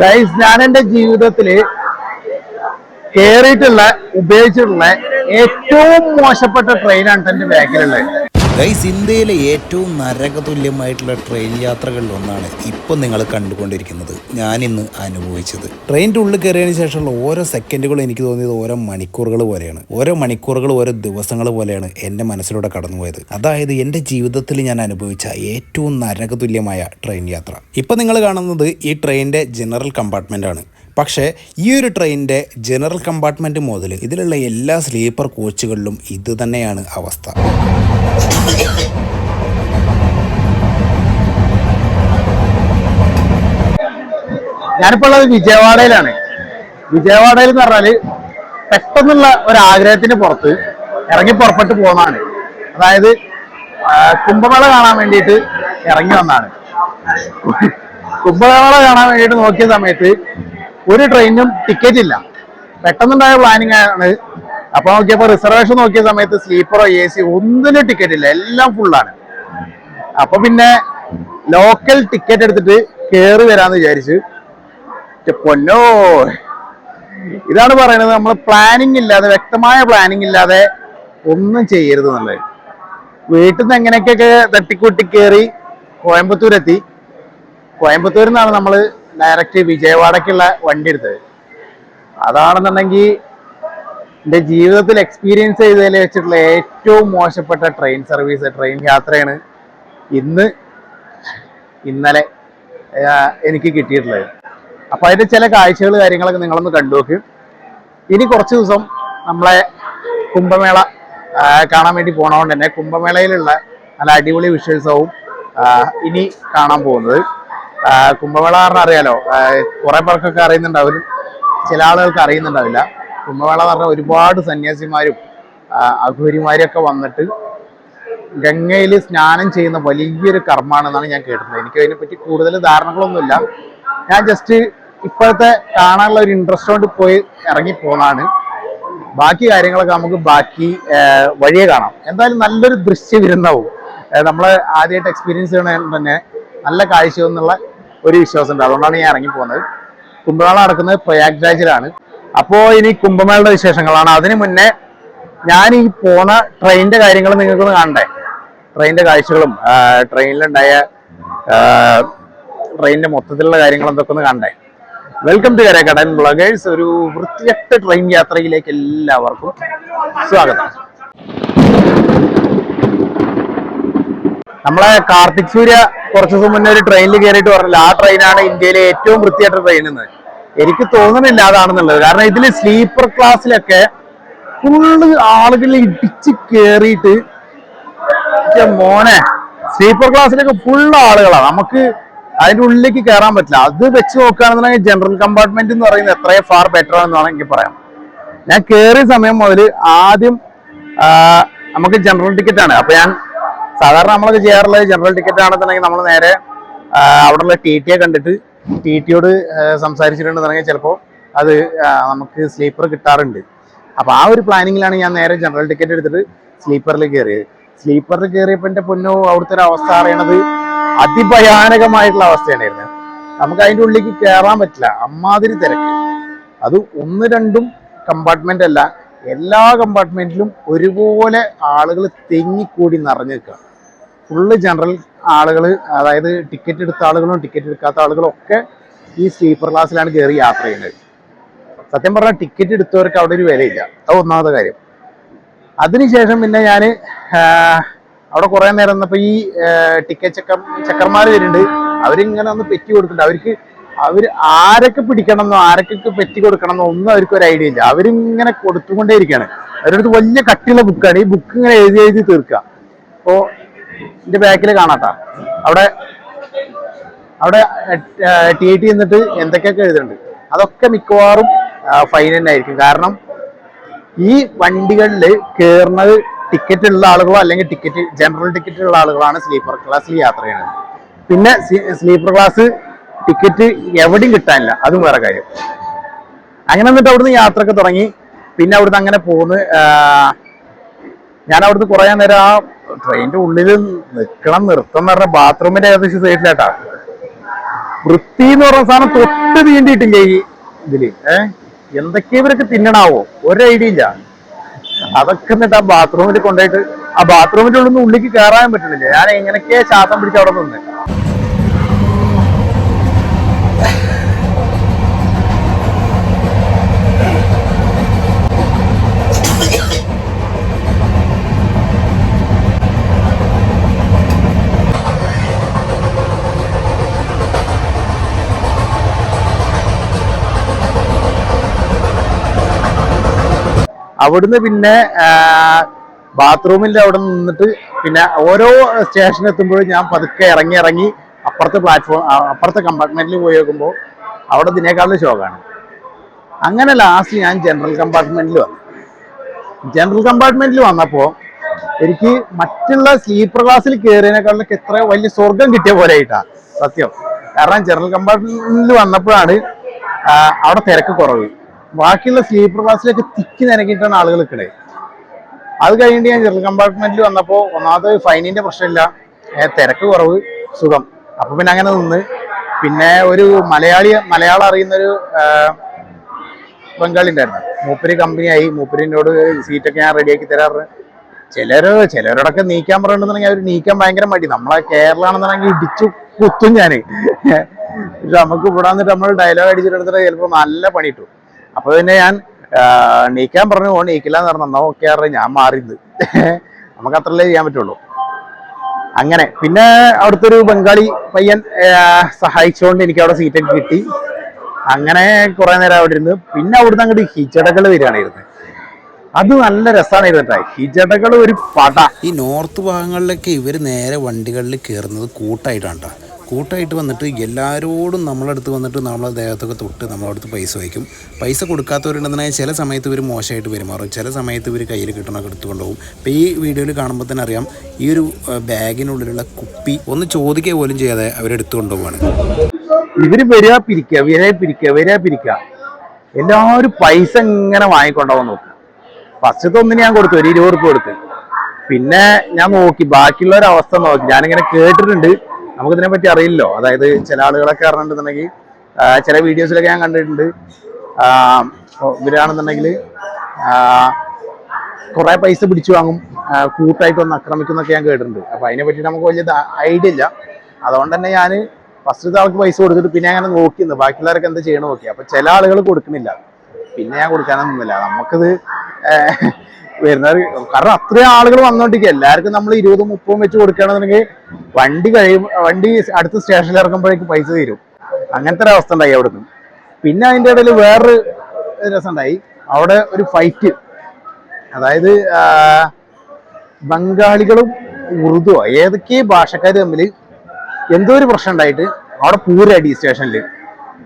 Guys ഞാൻ എന്റെ ജീവിതത്തിൽ കേറിയിട്ടുള്ള ഉപയോഗിച്ചിട്ടുള്ള ഏറ്റവും മോശപ്പെട്ട ട്രെയിനാണ് എന്റെ ബാക്കിലുള്ളത്. ഗൈസ് ഇന്ത്യയിലെ ഏറ്റവും നരകതുല്യമായിട്ടുള്ള ട്രെയിൻ യാത്രകളിൽ ഒന്നാണ് ഇപ്പോൾ നിങ്ങൾ കണ്ടുകൊണ്ടിരിക്കുന്നത്. ഞാനിന്ന് അനുഭവിച്ചത്. ട്രെയിനിന്റെ ഉള്ളിൽ കയറിയതിന് ശേഷമുള്ള ഓരോ സെക്കൻഡുകളും എനിക്ക് തോന്നിയത് ഓരോ മണിക്കൂറുകൾ പോലെയാണ്. ഓരോ മണിക്കൂറുകൾ ഓരോ ദിവസങ്ങൾ പോലെയാണ് എന്റെ മനസ്സിലൂടെ കടന്നുപോയത്. അതായത് എന്റെ ജീവിതത്തിൽ ഞാൻ അനുഭവിച്ച ഏറ്റവും നരകതുല്യമായ ട്രെയിൻ യാത്ര. ഇപ്പോൾ നിങ്ങൾ കാണുന്നത് ഈ ട്രെയിനിന്റെ ജനറൽ കമ്പാർട്ട്മെന്റ് ആണ്. പക്ഷേ ഈ ഒരു ട്രെയിനിന്റെ ജനറൽ കമ്പാർട്ട്മെന്റ് മുതൽ ഇതിലുള്ള എല്ലാ സ്ലീപ്പർ കോച്ചുകളിലും ഇത് തന്നെയാണ് അവസ്ഥ. ഞാനിപ്പോ ഉള്ളത് വിജയവാഡയിലാണ്. വിജയവാഡയിൽ എന്ന് പറഞ്ഞാൽ പെട്ടെന്നുള്ള ഒരു ആഗ്രഹത്തിന് പുറത്ത് ഇറങ്ങി പുറപ്പെട്ട് പോകുന്നതാണ് അതായത് കുംഭമേള കാണാൻ വേണ്ടിയിട്ട് ഇറങ്ങി വന്നാണ് കുംഭമേള കാണാൻ വേണ്ടിയിട്ട് നോക്കിയ സമയത്ത് ഒരു ട്രെയിനും ടിക്കറ്റ് ഇല്ല. പെട്ടെന്നുണ്ടായ പ്ലാനിങ് ആണ് അപ്പൊ നോക്കിയപ്പോ റിസർവേഷൻ നോക്കിയ സമയത്ത് സ്ലീപ്പറോ എ സി ഒന്നിനും ടിക്കറ്റ് ഇല്ല. എല്ലാം ഫുള്ളാണ് അപ്പൊ പിന്നെ ലോക്കൽ ടിക്കറ്റ് എടുത്തിട്ട് കേറി വരാന്ന് വിചാരിച്ച്. പൊന്നോ. ഇതാണ് പറയുന്നത് നമ്മൾ പ്ലാനിങ് ഇല്ലാതെ വ്യക്തമായ പ്ലാനിങ് ഇല്ലാതെ ഒന്നും ചെയ്യരുത് എന്നുള്ളത്. വീട്ടിൽ നിന്ന് എങ്ങനെയൊക്കെ തട്ടിക്കൂട്ടി കയറി കോയമ്പത്തൂർ എത്തി കോയമ്പത്തൂരിൽ നിന്നാണ് നമ്മൾ ഡയറക്റ്റ് വിജയവാഡക്കുള്ള വണ്ടി എടുത്തത്. അതാണെന്നുണ്ടെങ്കിൽ എന്റെ ജീവിതത്തിൽ എക്സ്പീരിയൻസ് ചെയ്തതിൽ വെച്ചിട്ടുള്ള ഏറ്റവും മോശപ്പെട്ട ട്രെയിൻ സർവീസ് ട്രെയിൻ യാത്രയാണ് ഇന്ന് ഇന്നലെ എനിക്ക് കിട്ടിയിട്ടുള്ളത്. അപ്പൊ അതിന്റെ ചില കാഴ്ചകൾ കാര്യങ്ങളൊക്കെ നിങ്ങളൊന്ന് കണ്ടു നോക്ക്. ഇനി കുറച്ച് ദിവസം നമ്മളെ കുംഭമേള കാണാൻ വേണ്ടി പോണതുകൊണ്ട് തന്നെ കുംഭമേളയിലുള്ള നല്ല അടിപൊളി വിഷ്വൽസവും ഇനി കാണാൻ പോകുന്നത്. കുംഭമേള പറഞ്ഞാൽ അറിയാലോ കുറേ പേർക്കൊക്കെ അറിയുന്നുണ്ടാവും ചില ആളുകൾക്ക് അറിയുന്നുണ്ടാവില്ല. കുംഭമേള എന്ന് പറഞ്ഞാൽ ഒരുപാട് സന്യാസിമാരും അഘോരിമാരൊക്കെ വന്നിട്ട് ഗംഗയിൽ സ്നാനം ചെയ്യുന്ന വലിയൊരു കർമ്മമാണെന്നാണ് ഞാൻ കേട്ടിട്ടുള്ളത്. എനിക്ക് അതിനെപ്പറ്റി കൂടുതൽ ധാരണകളൊന്നുമില്ല. ഞാൻ ജസ്റ്റ് ഇപ്പോഴത്തെ കാണാനുള്ള ഒരു ഇൻട്രസ്റ്റ് കൊണ്ട് പോയി ഇറങ്ങി പോന്നാണ്. ബാക്കി കാര്യങ്ങളൊക്കെ നമുക്ക് ബാക്കി വഴിയെ കാണാം. എന്തായാലും നല്ലൊരു ദൃശ്യ വിരുന്നാവും. നമ്മൾ ആദ്യമായിട്ട് എക്സ്പീരിയൻസ് ചെയ്യണ തന്നെ നല്ല കാഴ്ച എന്നുള്ള ഒരു വിശ്വാസമുണ്ട്. അതുകൊണ്ടാണ് ഞാൻ ഇറങ്ങി പോകുന്നത് കുംഭമേള നടക്കുന്നത് പ്രയാഗ്രാജിലാണ്. അപ്പോൾ ഇനി കുംഭമേളയുടെ വിശേഷങ്ങളാണ്. അതിനു മുന്നേ ഞാൻ ഈ പോണ ട്രെയിനിന്റെ കാര്യങ്ങൾ നിങ്ങൾക്കൊന്ന് കാണണ്ടേ? ട്രെയിനിന്റെ കാഴ്ചകളും ട്രെയിനിലുണ്ടായ ട്രെയിനിന്റെ മൊത്തത്തിലുള്ള കാര്യങ്ങൾ എന്തൊക്കെ ഒന്ന് കാണണ്ടേ? വെൽക്കം ടു കരക്കടൻ ബ്ലോഗേഴ്സ് ഒരു വൃത്തിയട്ട ട്രെയിൻ യാത്രയിലേക്ക് എല്ലാവർക്കും സ്വാഗതം. നമ്മളെ കാർത്തിക് സൂര്യ കുറച്ചു ദിവസം മുന്നേ ഒരു ട്രെയിനിൽ കയറിയിട്ട് പറഞ്ഞില്ല ആ ട്രെയിനാണ് ഇന്ത്യയിലെ ഏറ്റവും വൃത്തിയായിട്ട് ട്രെയിൻ എന്ന് എനിക്ക് തോന്നുന്നില്ല അതാണെന്നുള്ളത്. കാരണം ഇതിൽ സ്ലീപ്പർ ക്ലാസ്സിലൊക്കെ ഫുള്ള് ആളുകൾ ഇടിച്ച് കയറിയിട്ട് മോനെ. സ്ലീപ്പർ ക്ലാസ്സിലൊക്കെ ഫുള്ള് ആളുകളാണ് നമുക്ക് അതിന്റെ ഉള്ളിലേക്ക് കയറാൻ പറ്റില്ല. അത് വെച്ച് നോക്കുകയാണെന്നുണ്ടെങ്കിൽ ജനറൽ കമ്പാർട്ട്മെന്റ് എന്ന് പറയുന്നത് എത്രയും ഫാർ ബെറ്റർ ആണെന്നാണ് എനിക്ക് പറയാം. ഞാൻ കയറിയ സമയം മുതൽ ആദ്യം നമുക്ക് ജനറൽ ടിക്കറ്റ് ആണ്. അപ്പൊ ഞാൻ സാധാരണ നമ്മളൊക്കെ ചെയ്യാറുള്ളത് ജനറൽ ടിക്കറ്റ് ആണെന്നുണ്ടെങ്കിൽ നമ്മൾ നേരെ അവിടെ അവിടെയുള്ള ടി ടിയെ കണ്ടിട്ട് ടി ടിയോട് സംസാരിച്ചിട്ടുണ്ടെന്നുണ്ടെങ്കിൽ ചിലപ്പോൾ അത് നമുക്ക് സ്ലീപ്പർ കിട്ടാറുണ്ട്. അപ്പൊ ആ ഒരു പ്ലാനിങ്ങിലാണ് ഞാൻ നേരെ ജനറൽ ടിക്കറ്റ് എടുത്തിട്ട് സ്ലീപ്പറിൽ കയറിയത് സ്ലീപ്പറിൽ കയറിയപ്പോൾ എന്റെ പൊന്നോ അവിടുത്തെ ഒരു അവസ്ഥ അറിയണത് അതിഭയാനകമായിട്ടുള്ള അവസ്ഥയാണായിരുന്നു. നമുക്ക് അതിന്റെ ഉള്ളിലേക്ക് കയറാൻ പറ്റില്ല. അമ്മാതിരി തിരക്ക്. അത് ഒന്ന് രണ്ടും കമ്പാർട്ട്മെന്റ് അല്ല. എല്ലാ കമ്പാർട്ട്മെന്റിലും ഒരുപോലെ ആളുകൾ തെങ്ങിക്കൂടി നിറഞ്ഞു നിൽക്കുക ഫുള്ള് ജനറൽ ആളുകൾ അതായത് ടിക്കറ്റ് എടുത്ത ആളുകളും ടിക്കറ്റ് എടുക്കാത്ത ആളുകളും ഒക്കെ ഈ സ്ലീപ്പർ ക്ലാസ്സിലാണ് കയറി യാത്ര ചെയ്യുന്നത്. സത്യം പറഞ്ഞാൽ ടിക്കറ്റ് എടുത്തവർക്ക് അവിടെ ഒരു വിലയില്ല. അത് ഒന്നാമത്തെ കാര്യം. അതിനുശേഷം പിന്നെ ഞാൻ അവിടെ കുറേ നേരം നിന്നപ്പോൾ ഈ ടിക്കറ്റ് ചക്ക ചെക്കർമാർ വരുന്നുണ്ട്. അവരിങ്ങനെ ഒന്ന് പെറ്റി കൊടുക്കുന്നുണ്ട്. അവർക്ക് അവർ ആരൊക്കെ പിടിക്കണമെന്നോ ആരൊക്കെ പെറ്റി കൊടുക്കണമെന്നോ ഒന്നും അവർക്ക് ഒരു ഐഡിയ ഇല്ല. അവരിങ്ങനെ കൊടുത്തുകൊണ്ടേയിരിക്കുകയാണ്. അവരടുത്ത് വലിയ കട്ടിയുള്ള ബുക്കാണ് ഈ ബുക്ക് ഇങ്ങനെ എഴുതി എഴുതി തീർക്കുക. അപ്പോ എന്റെ ബാക്കിൽ കാണാട്ടാ. അവിടെ അവിടെ ടി ടി എന്നിട്ട് എന്തൊക്കെയൊക്കെ എഴുതുന്നുണ്ട് അതൊക്കെ മിക്കവാറും ഫൈൻ തന്നെ ആയിരിക്കും. കാരണം ഈ വണ്ടികളിൽ കയറുന്നത് ടിക്കറ്റ് ഉള്ള ആളുകളോ അല്ലെങ്കിൽ ടിക്കറ്റ് ജനറൽ ടിക്കറ്റ് ഉള്ള ആളുകളാണ് സ്ലീപ്പർ ക്ലാസ്സിൽ യാത്ര ചെയ്യുന്നത്. പിന്നെ സ്ലീപ്പർ ക്ലാസ് ടിക്കറ്റ് എവിടെയും കിട്ടാനില്ല. അതും വേറെ കാര്യം. അങ്ങനെ എന്നിട്ട് അവിടുന്ന് യാത്രയൊക്കെ തുടങ്ങി. പിന്നെ അവിടുന്ന് അങ്ങനെ പോന്ന് ഞാൻ അവിടുന്ന് കുറേ നേരം ആ ട്രെയിനിന്റെ ഉള്ളിൽ നിൽക്കണം നിർത്തം എന്ന് പറഞ്ഞ ബാത്റൂമിന്റെ ഏകദേശം സൈഡിലാട്ടാ വൃത്തി എന്ന് പറഞ്ഞ സാധനം തൊട്ട് തീണ്ടിയിട്ടില്ല ഈ ഇതിൽ? ഏഹ് എന്തൊക്കെ ഇവരൊക്കെ തിന്നണാവോ? ഒരു ഐഡിയ ഇല്ല. അതൊക്കെ എന്നിട്ട് ആ ബാത്റൂമിൽ കൊണ്ടുപോയിട്ട് ആ ബാത്റൂമിന്റെ ഉള്ളിൽ നിന്ന് ഉള്ളിലേക്ക് കയറാൻ പറ്റുന്നില്ല. ഞാൻ എങ്ങനെയൊക്കെ ശ്വാസം പിടിച്ച് അവിടെ നിന്ന്? അവിടുന്ന് പിന്നെ ബാത്റൂമിന്റെ അവിടെ നിന്നിട്ട് പിന്നെ ഓരോ സ്റ്റേഷൻ എത്തുമ്പോഴും ഞാൻ പതുക്കെ ഇറങ്ങി ഇറങ്ങി അപ്പുറത്തെ പ്ലാറ്റ്ഫോം അപ്പുറത്തെ കമ്പാർട്ട്മെന്റിൽ പോയി നോക്കുമ്പോൾ അവിടെ ഇതിനേക്കാളും ശോകമാണ് അങ്ങനെ ലാസ്റ്റ് ഞാൻ ജനറൽ കമ്പാർട്ട്മെന്റിൽ വന്നു. ജനറൽ കമ്പാർട്ട്മെന്റിൽ വന്നപ്പോൾ എനിക്ക് മറ്റുള്ള സ്ലീപ്പർ ക്ലാസ്സിൽ കയറിയതിനേക്കാളൊക്കെ എത്ര വലിയ സ്വർഗം കിട്ടിയ പോലെ ആയിട്ടാ സത്യം. കാരണം ജനറൽ കമ്പാർട്ട്മെന്റിൽ വന്നപ്പോഴാണ് അവിടെ തിരക്ക് കുറവ്. ബാക്കിയുള്ള സ്ലീപ്പർ ക്ലാസ്സിലേക്ക് തിക്കി നിരക്കിയിട്ടാണ് ആളുകൾ നിൽക്കണേ അത് കഴിഞ്ഞിട്ട് ഞാൻ ജനറൽ കമ്പാർട്ട്മെന്റിൽ വന്നപ്പോൾ ഒന്നാമത് ഫൈനിന്റെ പ്രശ്നമില്ല. തിരക്ക് കുറവ് സുഖം. അപ്പൊ പിന്നെ അങ്ങനെ നിന്ന്. പിന്നെ ഒരു മലയാളി മലയാളം അറിയുന്ന ഒരു ബംഗാളി ഉണ്ടായിരുന്നു. മൂപ്പര് കമ്പനിയായി മൂപ്പരിനോട് സീറ്റൊക്കെ ഞാൻ റെഡിയാക്കി തരാറ്. ചിലര് ചിലരോടൊക്കെ നീക്കാൻ പറയണ്ടെന്നുണ്ടെങ്കിൽ അവർ നീക്കാൻ ഭയങ്കര മടി. നമ്മളെ കേരളാണെന്നുണ്ടെങ്കിൽ ഇടിച്ചു കുത്തും ഞാൻ. പക്ഷെ നമുക്ക് ഇവിടെ വന്നിട്ട് നമ്മൾ ഡയലോഗ് അടിച്ചിട്ടെടുത്തിട്ട് ചിലപ്പോൾ നല്ല പണി കിട്ടും. അപ്പൊ പിന്നെ ഞാൻ നീക്കാൻ പറഞ്ഞു ഓ നീക്കില്ല എന്ന് പറഞ്ഞു എന്നാ ഓക്കെ അറിയാം ഞാൻ മാറിയത്. നമുക്ക് അത്രല്ലേ ചെയ്യാൻ പറ്റുള്ളൂ. അങ്ങനെ പിന്നെ അവിടുത്തെ ഒരു ബംഗാളി പയ്യൻ സഹായിച്ചുകൊണ്ട് എനിക്ക് അവിടെ സീറ്റൊക്കെ കിട്ടി. അങ്ങനെ കുറെ നേരം അവിടെ ഇരുന്ന് പിന്നെ അവിടുന്ന് അങ്ങോട്ട് ഹിജടകൾ വരികയാണിരുന്നത് അത് നല്ല രസമാണ് ഇരുന്നിട്ട് ഹിജടകൾ ഒരു പട. ഈ നോർത്ത് ഭാഗങ്ങളിലൊക്കെ ഇവർ നേരെ വണ്ടികളിൽ കയറുന്നത് കൂട്ടായിട്ടാണ് ട്ടോ. കൂട്ടായിട്ട് വന്നിട്ട് എല്ലാവരോടും നമ്മളടുത്ത് വന്നിട്ട് നമ്മളെ ദേഹത്തൊക്കെ തൊട്ട് നമ്മളടുത്ത് പൈസ വയ്ക്കും. പൈസ കൊടുക്കാത്തവരുണ്ടെന്നായ ചില സമയത്ത് ഇവർ മോശമായിട്ട് പെരുമാറും. ചില സമയത്ത് ഇവർ കയ്യിൽ കിട്ടണമൊക്കെ എടുത്തുകൊണ്ട് പോകും ഇപ്പോൾ ഈ വീഡിയോയിൽ കാണുമ്പോൾ തന്നെ അറിയാം ഈ ഒരു ബാഗിനുള്ളിലുള്ള കുപ്പി ഒന്ന് ചോദിക്കുക പോലും ചെയ്യാതെ അവരെടുത്തു കൊണ്ടുപോവാണ് ഇവർ വരിക പിരിക്കുക വരിക പിരിക്കുക വരിക പിരിക്കുക എല്ലാവരും പൈസ ഇങ്ങനെ വാങ്ങിക്കൊണ്ടുപോകാൻ നോക്കുക. ഫസ്റ്റത്തെ ഒന്നിന് ഞാൻ കൊടുത്തു ഒരു ഇരുപത് റുപ്യ കൊടുത്ത്. പിന്നെ ഞാൻ നോക്കി ബാക്കിയുള്ളൊരവസ്ഥ നോക്കി. ഞാനിങ്ങനെ കേട്ടിട്ടുണ്ട്. നമുക്ക് ഇതിനെ പറ്റി അറിയില്ലല്ലോ അതായത് ചില ആളുകളൊക്കെ അറിഞ്ഞിട്ടുണ്ടെന്നുണ്ടെങ്കിൽ ചില വീഡിയോസിലൊക്കെ ഞാൻ കണ്ടിട്ടുണ്ട്. ഇവരാണെന്നുണ്ടെങ്കിൽ കുറെ പൈസ പിടിച്ചു വാങ്ങും. കൂട്ടായിട്ട് ഒന്ന് ആക്രമിക്കുന്നൊക്കെ ഞാൻ കേട്ടിട്ടുണ്ട്. അപ്പൊ അതിനെ പറ്റി നമുക്ക് വലിയ ഐഡിയ ഇല്ല. അതുകൊണ്ട് തന്നെ ഞാൻ ഫസ്റ്റ് ആൾക്ക് പൈസ കൊടുത്തിട്ട് പിന്നെ അങ്ങനെ നോക്കിയിരുന്നു. ബാക്കിയുള്ളവരൊക്കെ എന്താ ചെയ്യണം നോക്കി. അപ്പൊ ചില ആളുകൾ കൊടുക്കുന്നില്ല പിന്നെ ഞാൻ കൊടുക്കാനൊന്നുമില്ല. നമുക്കിത് വരുന്നത്. കാരണം അത്രയും ആളുകൾ വന്നോണ്ടിരിക്കുക എല്ലാവർക്കും നമ്മൾ ഇരുപതും മുപ്പതും വെച്ച് കൊടുക്കുകയാണെന്നുണ്ടെങ്കിൽ വണ്ടി കഴിയും വണ്ടി അടുത്ത സ്റ്റേഷനിൽ ഇറങ്ങുമ്പോഴേക്കും പൈസ തീരും. അങ്ങനത്തെ ഒരു അവസ്ഥ ഉണ്ടായി അവിടുന്ന്. പിന്നെ അതിന്റെ ഇടയിൽ വേറൊരു രസം ഉണ്ടായി അവിടെ ഒരു ഫൈറ്റ് അതായത് ബംഗാളികളും ഉറുദുവോ. ഏതൊക്കെ ഭാഷക്കാർ തമ്മിൽ എന്തോ ഒരു പ്രശ്നം ഉണ്ടായിട്ട് അവിടെ പൂരടി സ്റ്റേഷനിൽ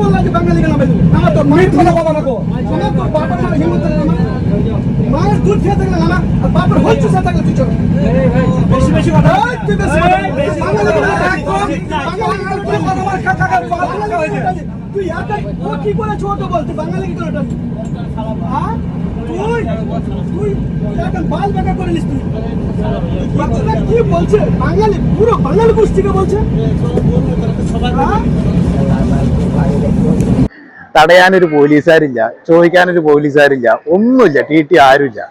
বললাম বাঙালি নামে আমার তো মায়ের ভালো বাবা রাখো আমার তো বাবার নামে হিমন্ত মায়ের দুধ খেয়ে থাকলে নামা আর বাবার হচ্ছে সে থাকলে তুই চলো। বেশি বেশি কথা। তুই বেশি বাঙালি বাঙালি কথা তুই এটা কি করে ছোট বলতে? বাঙালি কি করে হ্যাঁ? তুই তুই এখন বাল বেকা করে নিস তুই বাচ্চাটা কি বলছে বাঙালি পুরো বাঙালি গোষ্ঠীকে বলছে হ্যাঁ? തടയാനൊരു പോലീസുകാരില്ല ചോദിക്കാനൊരു പോലീസുകാരില്ല ഒന്നുമില്ല ടി ടി ആരുമില്ല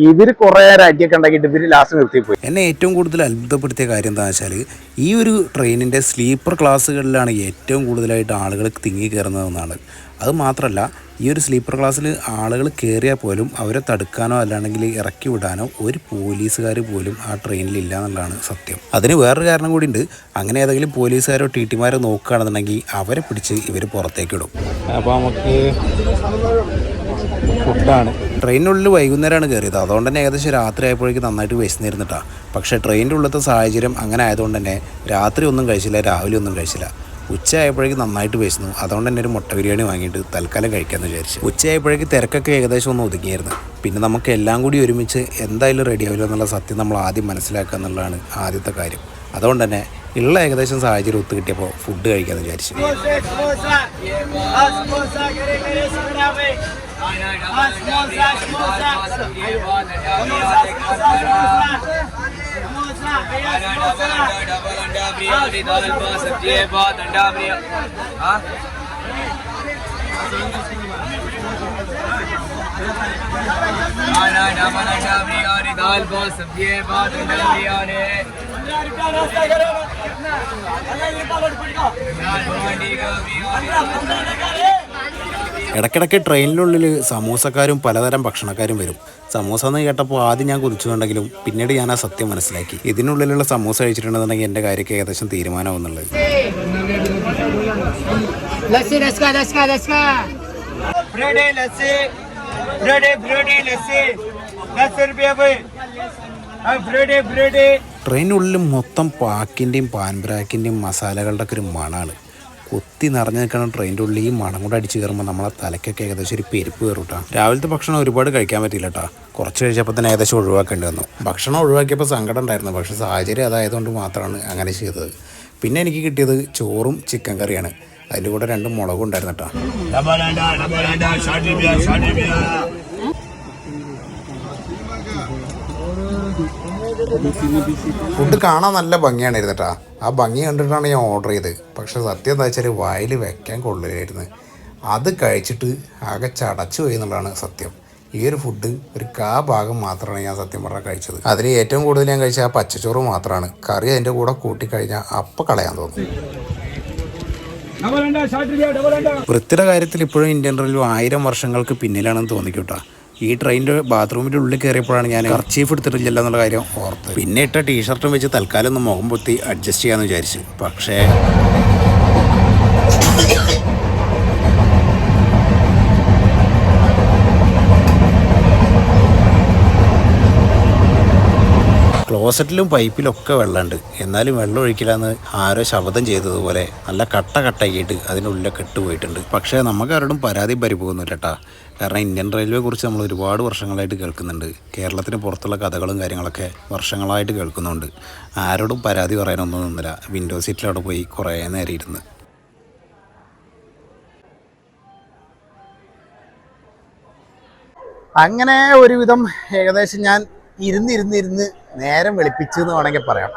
ഇവര് കുറെ നേരം അടിയൊക്കെ ഉണ്ടാക്കിയിട്ട് ഇവര് ലാസ്റ്റ് നിർത്തിപ്പോയി എന്നെ ഏറ്റവും കൂടുതൽ അത്ഭുതപ്പെടുത്തിയ കാര്യം എന്താണെന്ന് വെച്ചാൽ ഈ ഒരു ട്രെയിനിൻ്റെ സ്ലീപ്പർ ക്ലാസ്സുകളിലാണ് ഏറ്റവും കൂടുതലായിട്ട് ആളുകൾ തിങ്ങി കയറുന്നതെന്നാണ് അത് മാത്രമല്ല ഈ ഒരു സ്ലീപ്പർ ക്ലാസ്സിൽ ആളുകൾ കയറിയാൽ പോലും അവരെ തടുക്കാനോ അല്ലാണെങ്കിൽ ഇറക്കി വിടാനോ ഒരു പോലീസുകാർ പോലും ആ ട്രെയിനിൽ ഇല്ല എന്നുള്ളതാണ് സത്യം. അതിന് വേറൊരു കാരണം കൂടി ഉണ്ട് അങ്ങനെ ഏതെങ്കിലും പോലീസുകാരോ ടി ടിമാരോ നോക്കുകയാണെന്നുണ്ടെങ്കിൽ അവരെ പിടിച്ച് ഇവർ പുറത്തേക്ക് ഇടും അപ്പോൾ നമുക്ക് ഫുഡാണ്. ട്രെയിനിനുള്ളിൽ വൈകുന്നേരമാണ് കയറിയത് അതുകൊണ്ട് തന്നെ ഏകദേശം രാത്രി ആയപ്പോഴേക്കും നന്നായിട്ട് വിശന്നിരുന്നിട്ടാണ് പക്ഷേ ട്രെയിനിന്റെ ഉള്ളത്തെ സാഹചര്യം അങ്ങനെ ആയതുകൊണ്ട് തന്നെ രാത്രി ഒന്നും കഴിച്ചില്ല രാവിലെ ഒന്നും കഴിച്ചില്ല. ഉച്ച ആയപ്പോഴേക്ക് നന്നായിട്ട് വിശന്നു. അതുകൊണ്ട് തന്നെ ഒരു മുട്ട ബിരിയാണി വാങ്ങിയിട്ട് തൽക്കാലം കഴിക്കാമെന്ന് വിചാരിച്ചു. ഉച്ചയായപ്പോഴേക്ക് തിരക്കൊക്കെ ഏകദേശം ഒന്ന് ഒതുങ്ങിയായിരുന്നു. പിന്നെ നമുക്ക് എല്ലാം കൂടി ഒരുമിച്ച് എന്തായാലും റെഡി ആവില്ല എന്നുള്ള സത്യം നമ്മൾ ആദ്യം മനസ്സിലാക്കുക എന്നുള്ളതാണ് ആദ്യത്തെ കാര്യം. അതുകൊണ്ട് തന്നെ ഉള്ള ഏകദേശം സാഹചര്യം ഒത്തു കിട്ടിയപ്പോൾ ഫുഡ് കഴിക്കാമെന്ന് വിചാരിച്ചു. डाबरी आली दाल बा सब्ज़ी बा डंडा बरी हाँ आना ना मना डाबरी आली दाल बा सब्ज़ी बा डंडा बरी आने नाश्ता करो ഇടയ്ക്കിടയ്ക്ക് ട്രെയിനിനുള്ളിൽ സമൂസക്കാരും പലതരം ഭക്ഷണക്കാരും വരും. സമൂസ എന്ന് കേട്ടപ്പോൾ ആദ്യം ഞാൻ കുറിച്ചുണ്ടെങ്കിലും പിന്നീട് ഞാൻ ആ സത്യം മനസ്സിലാക്കി. ഇതിനുള്ളിലുള്ള സമൂസ കഴിച്ചിട്ടുണ്ടെന്നുണ്ടെങ്കിൽ എന്റെ കാര്യക്ക് ഏകദേശം തീരുമാനമാവുന്നുള്ളത്. ട്രെയിനുള്ളിൽ മൊത്തം പാക്കിന്റെയും പാൻബ്രാക്കിന്റെയും മസാലകളുടെ ഒക്കെ ഒരു മണമാണ് കുത്തി നിറഞ്ഞു നിൽക്കുന്ന ട്രെയിനിന്റെ ഉള്ളിൽ ഈ മണം കൂടെ അടിച്ച് കയറുമ്പോൾ നമ്മളെ തലയ്ക്കൊക്കെ ഏകദേശം ഒരു പെരുപ്പ് കയറും കേട്ടോ രാവിലത്തെ ഭക്ഷണം ഒരുപാട് കഴിക്കാൻ പറ്റില്ല കേട്ടോ കുറച്ച് കഴിച്ചപ്പോൾ തന്നെ ഏകദേശം ഒഴിവാക്കേണ്ടി വന്നു. ഭക്ഷണം ഒഴിവാക്കിയപ്പോൾ സങ്കടം ഉണ്ടായിരുന്നു. പക്ഷേ സാഹചര്യം അതായതുകൊണ്ട് മാത്രമാണ് അങ്ങനെ ചെയ്തത്. പിന്നെ എനിക്ക് കിട്ടിയത് ചോറും ചിക്കൻ കറിയാണ്. അതിന്റെ കൂടെ രണ്ട് മുളകും ഉണ്ടായിരുന്നു കേട്ടോ ഫുഡ് കാണാൻ നല്ല ഭംഗിയാണ് ഇരുന്നിട്ടാ. ആ ഭംഗി കണ്ടിട്ടാണ് ഞാൻ ഓർഡർ ചെയ്തത്. പക്ഷെ സത്യം എന്താ വെച്ചാൽ വായിൽ വെക്കാൻ കൊള്ളില്ലായിരുന്നു. അത് കഴിച്ചിട്ട് ആകെ ചടച്ചു പോയി എന്നുള്ളതാണ് സത്യം. ഈ ഒരു ഫുഡ് ഒരു കാ ഭാഗം മാത്രമാണ് ഞാൻ സത്യം പറഞ്ഞാൽ കഴിച്ചത്. അതിൽ ഏറ്റവും കൂടുതൽ ഞാൻ കഴിച്ച ആ പച്ചച്ചോറ് മാത്രമാണ് കറി അതിന്റെ കൂടെ കൂട്ടിക്കഴിഞ്ഞാൽ അപ്പം കളയാൻ തോന്നുന്നു വൃത്തിയുടെ കാര്യത്തിൽ ഇപ്പോഴും ഇന്ത്യൻ റെയിൽവേ ആയിരം വർഷങ്ങൾക്ക് പിന്നിലാണെന്ന് തോന്നിക്കൂട്ടാ. ഈ ട്രെയിനിന്റെ ബാത്റൂമിന്റെ ഉള്ളിൽ കയറിയപ്പോഴാണ് ഞാൻ കർച്ചീഫ് എടുത്തിട്ടില്ല എന്നുള്ള കാര്യം ഓർത്ത് പിന്നെ ഇട്ട ടീഷർട്ടും വെച്ച് തൽക്കാലം ഒന്ന് മുഖം പൊത്തി അഡ്ജസ്റ്റ് ചെയ്യാമെന്ന് വിചാരിച്ചു. പക്ഷേ ക്ലോസറ്റിലും പൈപ്പിലൊക്കെ വെള്ളമുണ്ട് എന്നാലും വെള്ളം ഒഴിക്കില്ലാന്ന് ആരോ ശബ്ദം ചെയ്തതുപോലെ നല്ല കട്ട കട്ടയായിട്ട് അതിനുള്ളിലൊക്കെ ഇട്ട് പോയിട്ടുണ്ട്. പക്ഷേ നമുക്ക് ആരോടും പരാതി പരിപോകുന്നില്ല കേട്ടാ കാരണം ഇന്ത്യൻ റെയിൽവേ കുറിച്ച് നമ്മൾ ഒരുപാട് വർഷങ്ങളായിട്ട് കേൾക്കുന്നുണ്ട്. കേരളത്തിന് പുറത്തുള്ള കഥകളും കാര്യങ്ങളൊക്കെ വർഷങ്ങളായിട്ട് കേൾക്കുന്നുണ്ട്. ആരോടും പരാതി പറയാനൊന്നും നിന്നില്ല. വിൻഡോ സീറ്റിൽ അവിടെ പോയി കുറേ നേരം ഇരുന്ന്. അങ്ങനെ ഒരുവിധം ഏകദേശം ഞാൻ ഇരുന്ന് ഇരുന്ന് ഇരുന്ന് നേരം വെളുപ്പിച്ചു എന്ന് വേണമെങ്കിൽ പറയാം.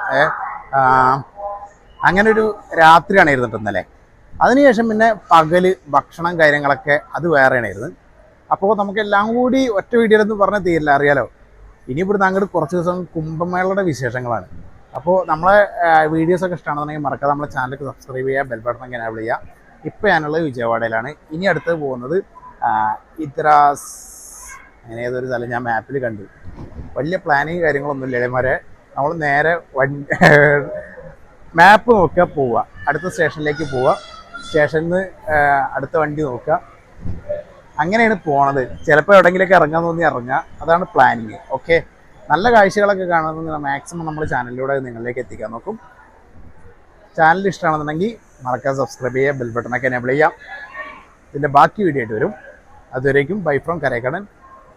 അങ്ങനെ ഒരു രാത്രിയാണ് ഇരുന്നിട്ട് അതിനുശേഷം പിന്നെ പകൽ ഭക്ഷണം കാര്യങ്ങളൊക്കെ അത് വേറെയാണായിരുന്നു. അപ്പോൾ നമുക്ക് എല്ലാം കൂടി ഒറ്റ വീഡിയോയിലൊന്നും പറഞ്ഞാൽ തീരില്ല അറിയാലോ? ഇനി ഇവിടുന്ന് അങ്ങോട്ട് കുറച്ച് ദിവസം കുംഭമേളയുടെ വിശേഷങ്ങളാണ്. അപ്പോൾ നമ്മളെ വീഡിയോസൊക്കെ ഇഷ്ടമാണെന്നുണ്ടെങ്കിൽ മറക്കാതെ നമ്മളെ ചാനലൊക്കെ സബ്സ്ക്രൈബ് ചെയ്യുക ബെൽ ബട്ടൺ ഒക്കെ എനേബിൾ ചെയ്യുക. ഇപ്പോൾ ഞാനുള്ളത് വിജയവാഡയിലാണ്. ഇനി അടുത്ത് പോകുന്നത് ഇത്രാസ് അങ്ങനെ ഏതൊരു സ്ഥലം ഞാൻ മാപ്പിൽ കണ്ടു. വലിയ പ്ലാനിങ് കാര്യങ്ങളൊന്നും ഇല്ല ഇളയമാരെ. നമ്മൾ നേരെ വണ്ടി മാപ്പ് നോക്കുക പോവുക. അടുത്ത സ്റ്റേഷനിലേക്ക് പോവുക. സ്റ്റേഷനിൽ നിന്ന് അടുത്ത വണ്ടി നോക്കുക. അങ്ങനെയാണ് പോണത്. ചിലപ്പോൾ എവിടെയെങ്കിലൊക്കെ ഇറങ്ങാൻ തോന്നി ഇറങ്ങുക അതാണ് പ്ലാനിങ് ഓക്കെ നല്ല കാഴ്ചകളൊക്കെ കാണുന്നത് മാക്സിമം നമ്മൾ ചാനലിലൂടെ നിങ്ങളിലേക്ക് എത്തിക്കാൻ നോക്കും. ചാനൽ ഇഷ്ടമാണെന്നുണ്ടെങ്കിൽ മറക്കാതെ സബ്സ്ക്രൈബ് ചെയ്യുക ബെൽ ബട്ടണൊക്കെ എനേബിൾ ചെയ്യാം ഇതിന്റെ ബാക്കി വീഡിയോ ആയിട്ട് വരും. അതുവരേക്കും ബൈ ഫ്രോം കരേക്കടൻ.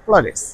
ഫ്ലോലേസ്